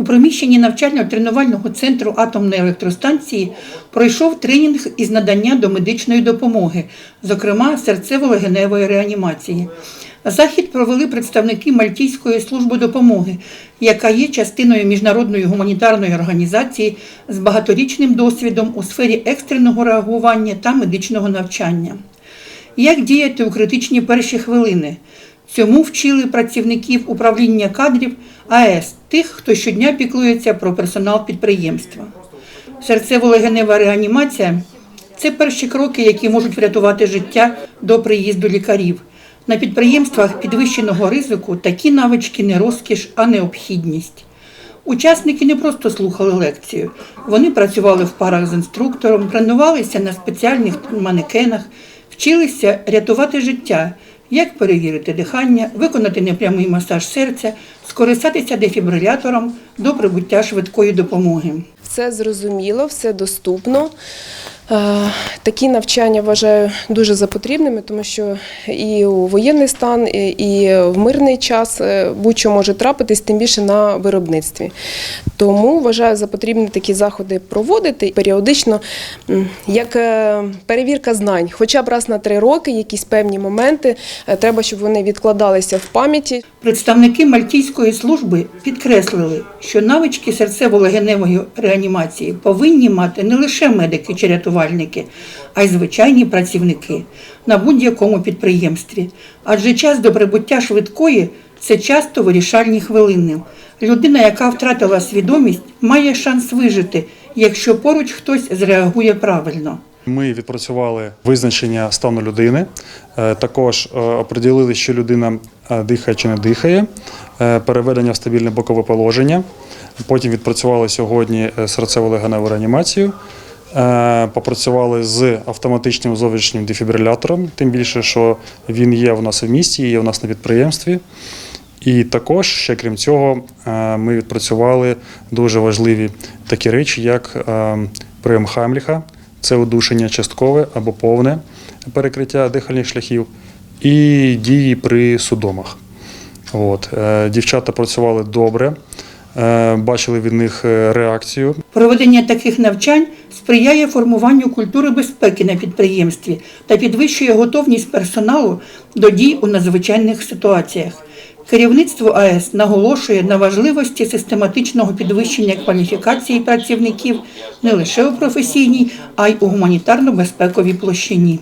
У приміщенні навчально-тренувального центру атомної електростанції пройшов тренінг із надання домедичної допомоги, зокрема серцево-легеневої реанімації. Захід провели представники Мальтійської служби допомоги, яка є частиною міжнародної гуманітарної організації з багаторічним досвідом у сфері екстреного реагування та медичного навчання. Як діяти у критичні перші хвилини? Цьому вчили працівників управління кадрів АЕС, тих, хто щодня піклується про персонал підприємства. Серцево-легенева реанімація це перші кроки, які можуть врятувати життя до приїзду лікарів. На підприємствах підвищеного ризику такі навички не розкіш, а необхідність. Учасники не просто слухали лекцію, вони працювали в парах з інструктором, тренувалися на спеціальних манекенах, вчилися рятувати життя, як перевірити дихання, виконати непрямий масаж серця, скористатися дефібрилятором до прибуття швидкої допомоги. Все зрозуміло, все доступно. Е, Такі навчання вважаю дуже за потрібними, тому що і у воєнний стан, і- в мирний час е, будь-що може трапитись, тим більше на виробництві. Тому вважаю за потрібне такі заходи проводити періодично, як е, перевірка знань, хоча б раз на три роки, якісь певні моменти. Треба, щоб вони відкладалися в пам'яті, Представники Мальтійської служби підкреслили, що навички серцево-легеневої реанімації повинні мати не лише медики чи рятувальники, а й звичайні працівники на будь-якому підприємстві. Адже час до прибуття швидкої це часто вирішальні хвилини. Людина, яка втратила свідомість, має шанс вижити, якщо поруч хтось зреагує правильно. Ми відпрацювали визначення стану людини. Е, Також е, оприділили, що людина е, дихає чи не дихає, переведення в стабільне бокове положення. Потім відпрацювали сьогодні серцево-легеневу реанімацію. Е, Попрацювали з автоматичним зовнішнім дефібрилятором, тим більше, що він є у нас в місті, є у нас на підприємстві. І також, ще крім цього, е, ми відпрацювали дуже важливі такі речі, як е, прийом Хамліха, це удушення часткове або повне перекриття дихальних шляхів, і дії при судомах. От. Дівчата працювали добре, бачили від них е, реакцію. Проведення таких навчань сприяє формуванню культури безпеки на підприємстві та підвищує готовність персоналу до дій у надзвичайних ситуаціях. Керівництво АЕС наголошує на важливості систематичного підвищення кваліфікації працівників не лише у професійній, а й у гуманітарно-безпековій площині.